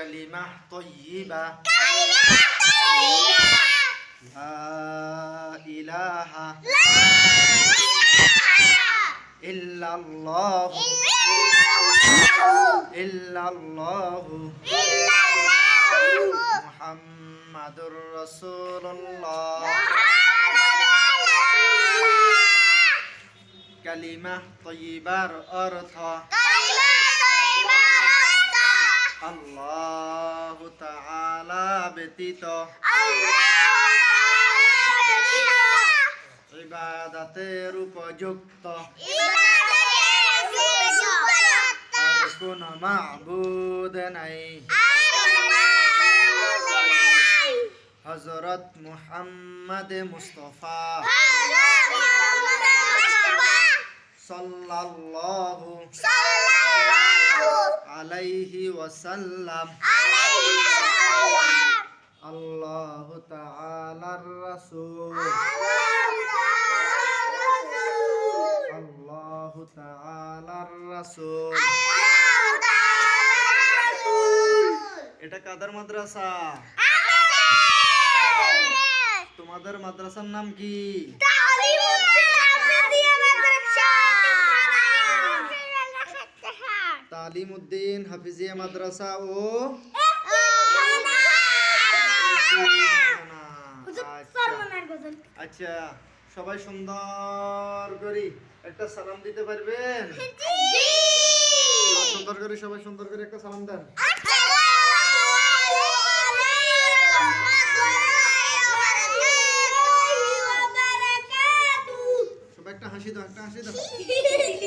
كلمة طيبة. كلمة طيبة لا إله لا إله إلا الله. إلا الله. إلا الله محمد رسول الله. كلمة طيبة أرثها আল্লাহ তাআলা ব্যতীত ইবাদতের উপযুক্ত। কোন মাবুদ নাই। হজরত মুহাম্মদ মুস্তফা। সাল্লাল্লাহু আলাইহি ওয়াসাল্লাম। আল্লাহ তাআলার রাসূল। আল্লাহ তাআলার রাসূল। এটা কাদের মাদ্রাসা? তোমাদের মাদ্রাসার নাম কি? তালিম উদ্দিন হাফিজিয়া মাদ্রাসা ও আচ্ছা। আচ্ছা সবাই সুন্দর করে একটা সালাম দিতে পারবেন? সুন্দর করে সবাই সুন্দর করে একটা সালাম দেন। সবাই একটা হাসি দাও একটা হাসি দাও।